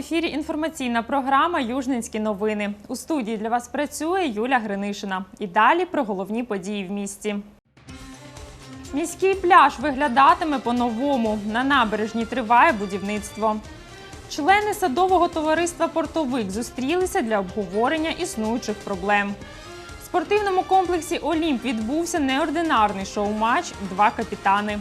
Ефірі. Інформаційна програма Южненські новини. У студії для вас працює Юля Гринишина. І далі про головні події в місті. Міський пляж виглядатиме по-новому. На набережні триває будівництво. Члени садового товариства Портовик зустрілися для обговорення існуючих проблем. В спортивному комплексі Олімп відбувся неординарний шоу-матч Два капітани.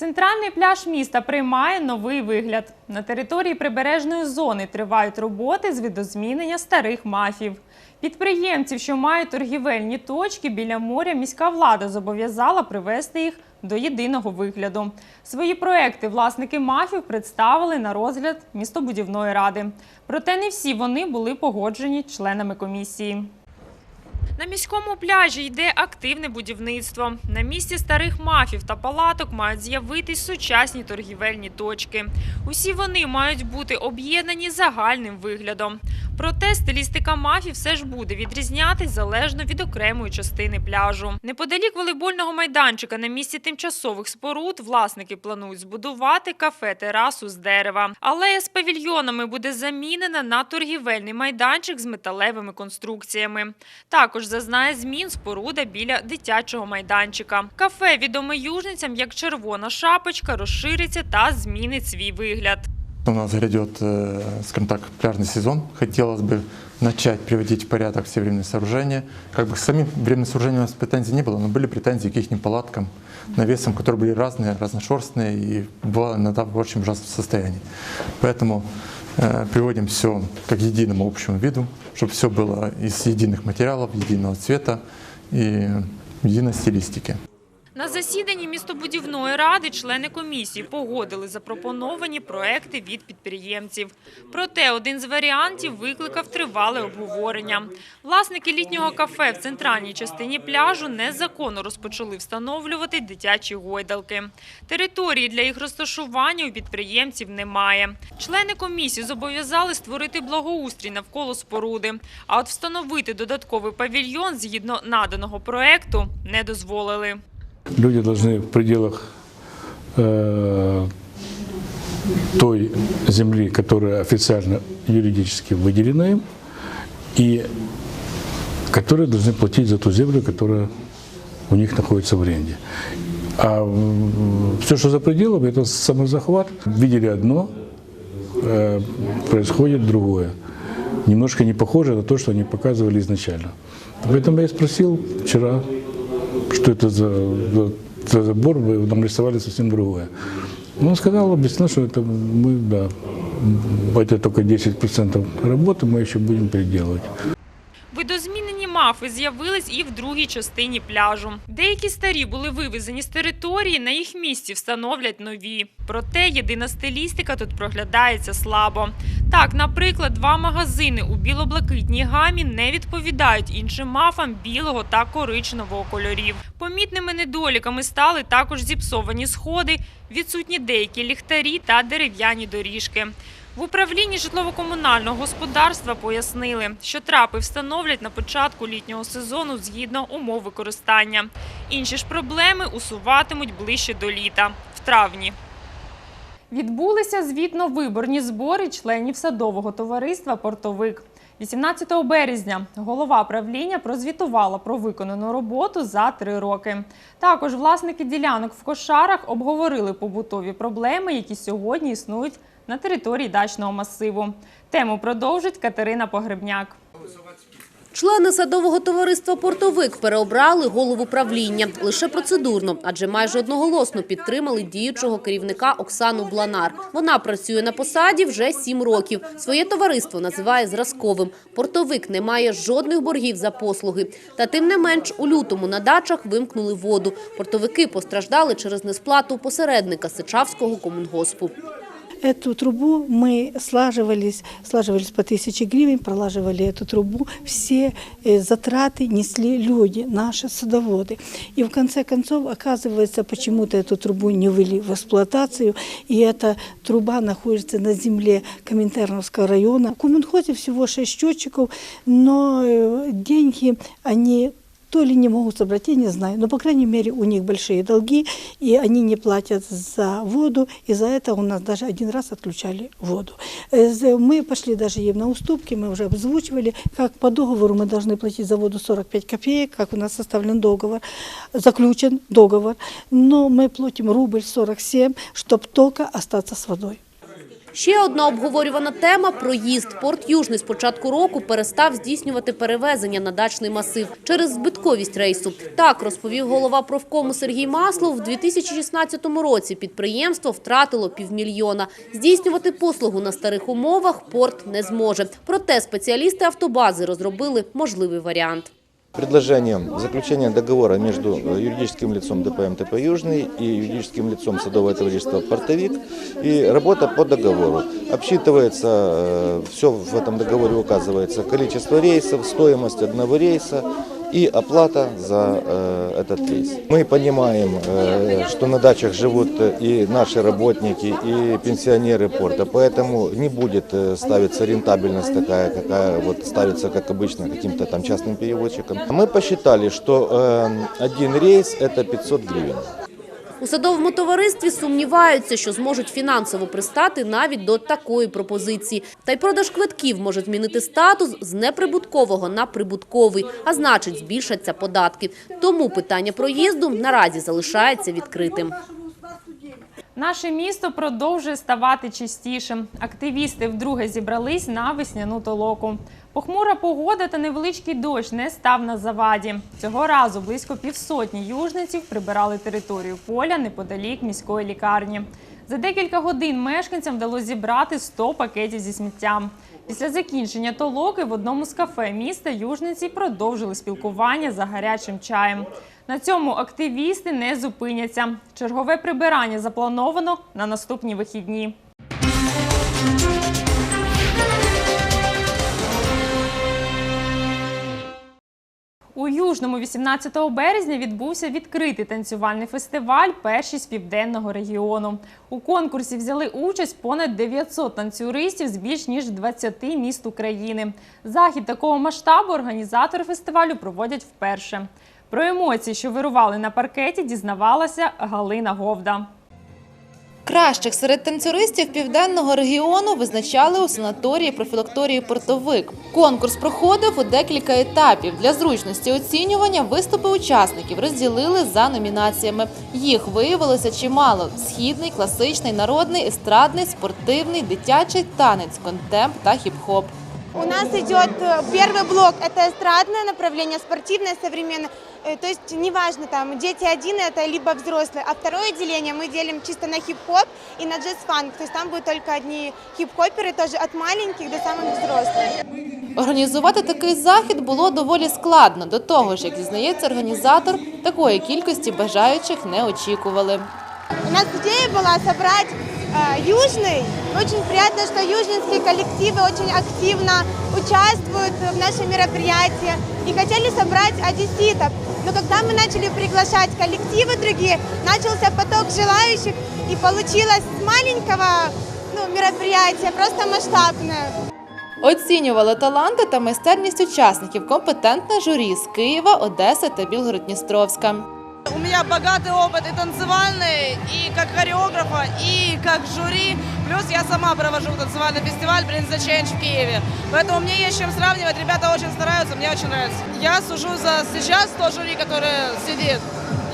Центральний пляж міста приймає новий вигляд. На території прибережної зони тривають роботи з видозмінення старих мафів. Підприємців, що мають торгівельні точки біля моря, міська влада зобов'язала привести їх до єдиного вигляду. Свої проекти власники мафів представили на розгляд містобудівної ради. Проте не всі вони були погоджені членами комісії. На міському пляжі йде активне будівництво. На місці старих мафів та палаток мають з'явитись сучасні торгівельні точки. Усі вони мають бути об'єднані загальним виглядом. Проте стилістика мафів все ж буде відрізнятись залежно від окремої частини пляжу. Неподалік волейбольного майданчика на місці тимчасових споруд власники планують збудувати кафе-терасу з дерева. Алея з павільйонами буде замінена на торгівельний майданчик з металевими конструкціями. Також зазнає змін споруда біля дитячого майданчика. Кафе відоме южницям як червона шапочка розшириться та змінить свій вигляд. У нас грядет, э, скажем так, пляжный сезон. Хотелось бы начать приводить в порядок все временные сооружения. Как бы к самим временным сооружениям у нас претензий не было, но были претензии к их палаткам, навесам, которые были разные, разношерстные и бывало иногда в очень ужасном состоянии. Поэтому э, приводим все как к единому общему виду, чтобы все было из единых материалов, единого цвета и единой стилистики. На засіданні містобудівної ради члени комісії погодили запропоновані проекти від підприємців. Проте один з варіантів викликав тривале обговорення. Власники літнього кафе в центральній частині пляжу незаконно розпочали встановлювати дитячі гойдалки. Території для їх розташування у підприємців немає. Члени комісії зобов'язали створити благоустрій навколо споруди. А от встановити додатковий павільйон згідно наданого проекту не дозволили. Люди должны в пределах э, той земли, которая официально юридически выделена им, и которые должны платить за ту землю, которая у них находится в аренде. А все, что за пределами, это самозахват. Видели одно, э, происходит другое. Немножко не похоже на то, что они показывали изначально. Поэтому я спросил вчера, что это за, за- за забор, вы нам рисовали совсем другое. Ну, Он сказал, объяснил, что это мы, да, это только 10% работы, мы еще будем переделывать. Мафи з'явились і в другій частині пляжу. Деякі старі були вивезені з території, на їх місці встановлять нові. Проте єдина стилістика тут проглядається слабо. Так, наприклад, два магазини у біло-блакитній гамі не відповідають іншим мафам білого та коричневого кольорів. Помітними недоліками стали також зіпсовані сходи, відсутні деякі ліхтарі та дерев'яні доріжки. В управлінні житлово-комунального господарства пояснили, що трапи встановлять на початку літнього сезону згідно умов використання. Інші ж проблеми усуватимуть ближче до літа, в травні. Відбулися звітно-виборні збори членів садового товариства Портовик. 18 березня голова правління прозвітувала про виконану роботу за три роки. Також власники ділянок в кошарах обговорили побутові проблеми, які сьогодні існують на території дачного масиву. Тему продовжить Катерина Погребняк. Члени садового товариства «Портовик» переобрали голову правління. Лише процедурно, адже майже одноголосно підтримали діючого керівника Оксану Бланар. Вона працює на посаді вже сім років. Своє товариство називає зразковим. «Портовик» не має жодних боргів за послуги. Та тим не менш, у лютому на дачах вимкнули воду. Портовики постраждали через несплату посередника Сичавського комунгоспу. Эту трубу мы слаживались, слаживались по тысяче гривен, пролаживали эту трубу. Все э, затраты несли люди, наши садоводы. И в конце концов, оказывается, почему-то эту трубу не ввели в эксплуатацию. И эта труба находится на земле Коминтерновского района. В Куменхозе всего 6 счетчиков, но э, деньги, они то ли не могут собрать, я не знаю. Но, по крайней мере, у них большие долги, и они не платят за воду, и за это у нас даже один раз отключали воду. Э, Мы пошли даже им на уступки, мы уже обзвучивали, как по договору мы должны платить за воду 45 копеек, как у нас составлен договор, заключен договор, но мы платим рубль 47, чтобы только остаться с водой. Ще одна обговорювана тема – проїзд. Порт Южний з початку року перестав здійснювати перевезення на дачний масив через збитковість рейсу. Так, розповів голова профкому Сергій Маслов, в 2016 році підприємство втратило півмільйона. Здійснювати послугу на старих умовах порт не зможе. Проте спеціалісти автобази розробили можливий варіант. Предложение заключения договора между э, юридическим лицом ДПМ ТП «Южный» и юридическим лицом садовое товарищество «Портовик» и работа по договору. Обсчитывается, все в этом договоре указывается количество рейсов, стоимость одного рейса и оплата за э, этот рейс. Мы понимаем, э, что на дачах живут и наши работники, и пенсионеры порта, поэтому не будет э, ставиться рентабельность такая, какая вот ставится, как обычно, каким-то там частным перевозчикам. Мы посчитали, что э, один рейс это 500 гривен. У садовому товаристві сумніваються, що зможуть фінансово пристати навіть до такої пропозиції. Та й продаж квитків може змінити статус з неприбуткового на прибутковий, а значить збільшаться податки. Тому питання проїзду наразі залишається відкритим. Наше місто продовжує ставати чистішим. Активісти вдруге зібрались на весняну толоку. Похмура погода та невеличкий дощ не став на заваді. Цього разу близько півсотні южниців прибирали територію поля неподалік міської лікарні. За декілька годин мешканцям вдалося зібрати 100 пакетів зі сміттям. Після закінчення толоки в одному з кафе міста южниці продовжили спілкування за гарячим чаєм. На цьому активісти не зупиняться. Чергове прибирання заплановано на наступні вихідні. Южному 18 березня відбувся відкритий танцювальний фестиваль Першість південного регіону. У конкурсі взяли участь понад 900 танцюристів з більш ніж 20 міст України. Захід такого масштабу організатори фестивалю проводять вперше. Про емоції, що вирували на паркеті, дізнавалася Галина Говда. Кращих серед танцюристів південного регіону визначали у санаторії профілакторії Портовик. Конкурс проходив у декілька етапів. Для зручності оцінювання виступи учасників розділили за номінаціями. Їх виявилося чимало: східний, класичний, народний, естрадний, спортивний, дитячий, танець, контемп та хіп-хоп. У нас идет э, первый блок, это эстрадное направление, спортивное, современное. Э, То есть неважно, там дети один это либо взрослые. А второе деление мы делим чисто на хип-хоп и на джаз-фанк. То есть там будут только одни хип-хоперы, тоже от маленьких до самых взрослых. Організувати такий захід було доволі складно. До того ж, як зізнається організатор, такої кількості бажаючих не очікували. У нас идея была собрать э, южный. Очень приятно, что южнинские коллективы очень активно участвуют в нашем мероприятии. И хотели собрать одесситов. Но когда мы начали приглашать коллективы другие, начался поток желающих. И получилось с маленького ну, мероприятия просто масштабное. Оцінювали таланти та майстерність учасників компетентне журі з Києва, Одеси та Білгород-Дністровська. У меня богатый опыт и танцевальный, и как хореографа, и как жюри. Плюс я сама провожу танцевальный фестиваль Prince the Change в Киеве. Поэтому мне есть чем сравнивать. Ребята очень стараются, мне очень нравится. Я сужу за сейчас то жюри, которое сидит.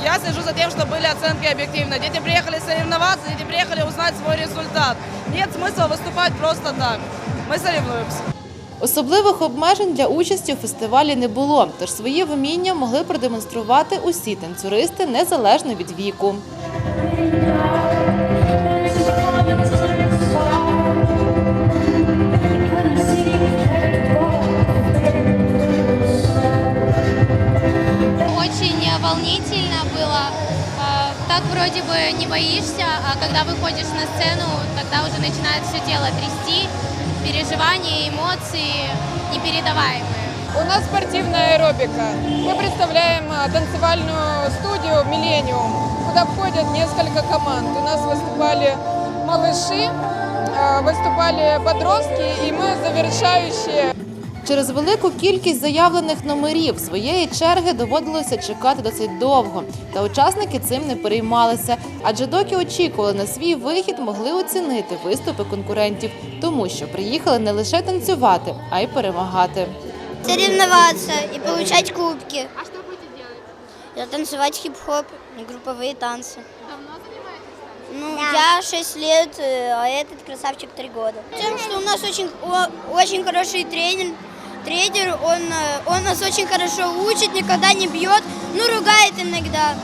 Я слежу за тем, чтобы были оценки объективно. Дети приехали соревноваться, дети приехали узнать свой результат. Нет смысла выступать просто так. Мы соревнуемся. Особливих обмежень для участі у фестивалі не було, тож свої вміння могли продемонструвати усі танцюристи незалежно від віку. Очень волнительно было. Э, Так вроде бы не боишься, а когда выходишь на сцену, тогда уже начинает все тело трясти, переживания, эмоции непередаваемые. У нас спортивная аэробика. Мы представляем а, танцевальную студию «Миллениум», куда входят несколько команд. У нас выступали малыши, а, выступали подростки, и мы завершающие. Через велику кількість заявлених номерів своєї черги доводилося чекати досить довго. Та учасники цим не переймалися, адже доки очікували на свій вихід, могли оцінити виступи конкурентів, тому що приїхали не лише танцювати, а й перемагати. Соревноваться и получать кубки. А что будете делать? Танцевать хип-хоп, групповые танцы. Давно занимаетесь? Ну, я 6 лет, э, а этот красавчик 3 года. Тем, что у нас очень, о- очень хороший тренер, тренер, он, э, он нас очень хорошо учит, никогда не бьет, ну, ругает иногда.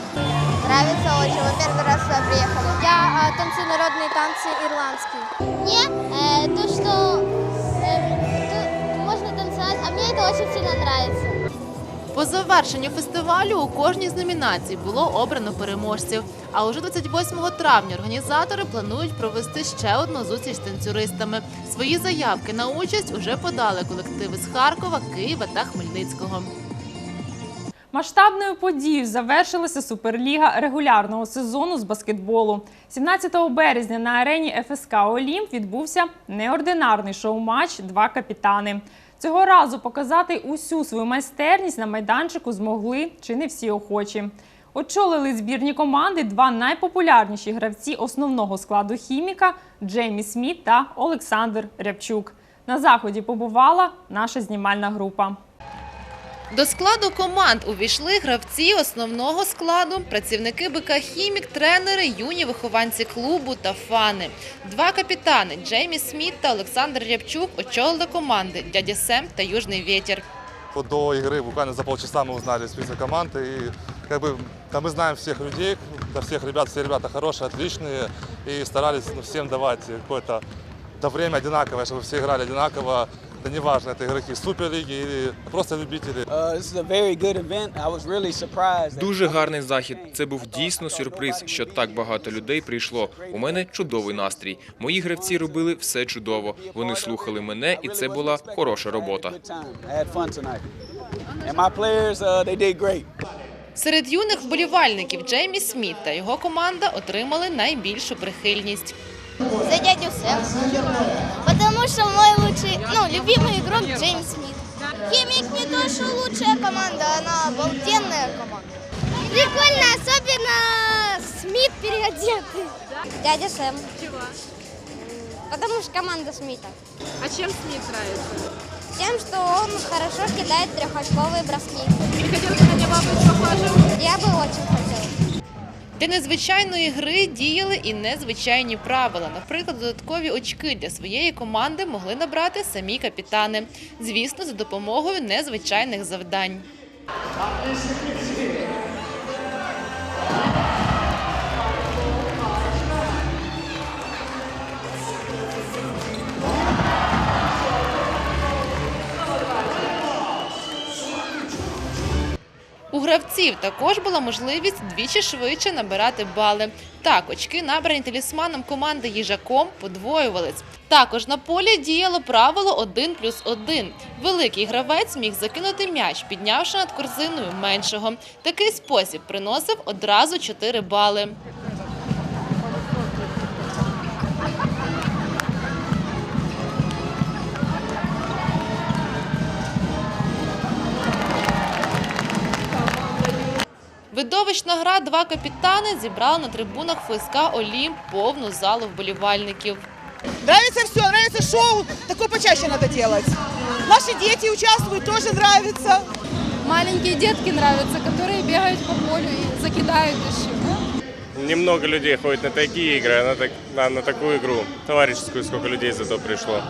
Нравится очень. Мы первый раз сюда приехали. Я танцую народные танцы ирландские. Мне э, то, что можно танцевать, а мне это очень сильно нравится. По завершенню фестивалю у кожній з номінацій було обрано переможців. А уже 28 травня організатори планують провести ще одну зустріч з танцюристами. Свої заявки на участь уже подали колективи з Харкова, Києва та Хмельницького. Масштабною подією завершилася суперліга регулярного сезону з баскетболу. 17 березня на арені ФСК Олімп відбувся неординарний шоу-матч Два капітани. Цього разу показати усю свою майстерність на майданчику змогли чи не всі охочі. Очолили збірні команди два найпопулярніші гравці основного складу хіміка Джеймі Сміт та Олександр Рябчук. На заході побувала наша знімальна група. До складу команд увійшли гравці основного складу, працівники БК Хімік, тренери, юні вихованці клубу та фани. Два капітани Джеймі Сміт та Олександр Рябчук очолили команди Дядя Сем та Южний Вітер. Вот До игры буквально за полчаса мы узнали список команды. И как бы да, мы знаем всех людей, да, всех ребят, все ребята хорошие, отличные. И старались ну, всем давать какое-то да, время одинаковое, чтобы все играли одинаково. Да неважно, это игроки суперлиги или просто любители. Uh, Дуже гарний захід. Це був дійсно сюрприз, що так багато людей прийшло. У мене чудовий настрій. Мої гравці робили все чудово. Вони слухали мене, і це була хороша робота. Uh. Серед юних вболівальників Джеймі Сміт та його команда отримали найбільшу прихильність. За дядю Сэм. Потому что мой лучший, ну, любимый игрок Джеймс Смит. Химик не то, что лучшая команда, она обалденная команда. Прикольно, особенно Смит переодетый. Дядя Сэм. Чего? Потому что команда Смита. А чем Смит нравится? Тем, что он хорошо кидает трехочковые броски. И хотел бы на него быть похожим? Я бы очень хотела. Для незвичайної гри діяли і незвичайні правила. Наприклад, додаткові очки для своєї команди могли набрати самі капітани. Звісно, за допомогою незвичайних завдань. Гравців також була можливість двічі швидше набирати бали. Так, очки, набрані талісманом команди їжаком, подвоювались. Також на полі діяло правило 1 плюс 1. Великий гравець міг закинути м'яч, піднявши над корзиною меншого. Такий спосіб приносив одразу 4 бали. Видовищна гра «Два капітани» зібрала на трибунах ФСК «Олімп» повну залу вболівальників. Нравится все, нравится шоу. Такое почаще надо делать. Наши дети участвуют, тоже нравится. Маленькие детки нравятся, которые бегают по полю и закидают еще. Немного людей ходить на такі ігри, а на, так, на, на таку ігру. Товарищескую, сколько людей зато прийшло.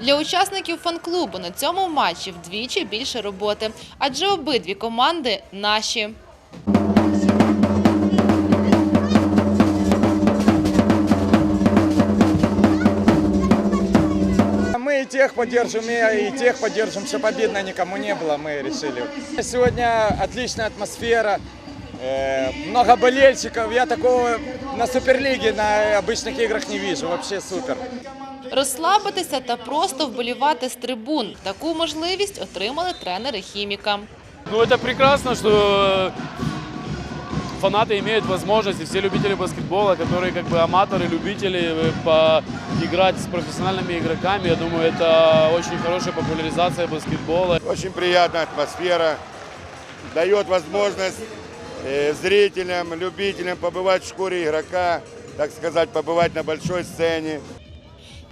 Для учасників фан-клубу на цьому матчі вдвічі більше роботи, адже обидві команди наші. тех поддержим, и тех поддержим, чтобы обидно никому не было, мы решили. Сегодня отличная атмосфера, э, много болельщиков. Я такого на Суперлиге, на обычных играх не вижу. Вообще супер. Розслабитися та просто вболівати з трибун. Таку можливість отримали тренери хіміка. Ну, это прекрасно, что фанаты имеют возможность, и все любители баскетбола, которые как бы аматоры, любители э, поиграть с профессиональными игроками, я думаю, это очень хорошая популяризация баскетбола. Очень приятная атмосфера, дает возможность э, зрителям, любителям побывать в шкуре игрока, так сказать, побывать на большой сцене.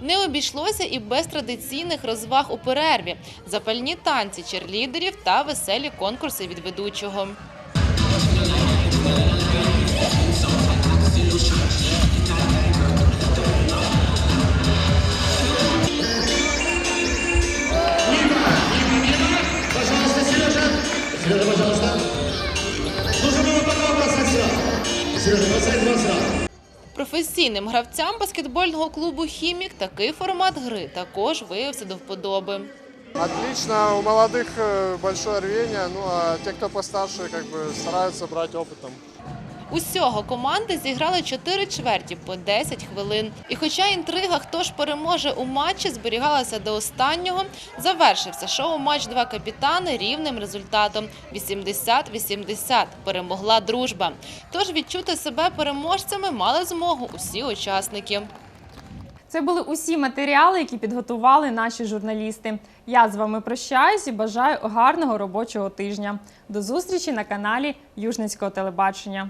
Не обійшлося і без традиційних розваг у перерві, запальні танці черлідерів та веселі конкурси від ведучого. Професійним гравцям баскетбольного клубу Хімік такий формат гри також виявився до вподоби. Отлично, у молодых э, большое рвение, ну а те, кто постарше, как бы стараются брать опытом. Усього команди зіграли 4 чверті по 10 хвилин. І хоча інтрига, хто ж переможе у матчі, зберігалася до останнього, завершився шоу-матч «Два капітани» рівним результатом 80-80. Перемогла дружба. Тож відчути себе переможцями мали змогу усі учасники. Це були усі матеріали, які підготували наші журналісти. Я з вами прощаюсь і бажаю гарного робочого тижня. До зустрічі на каналі Южницького телебачення.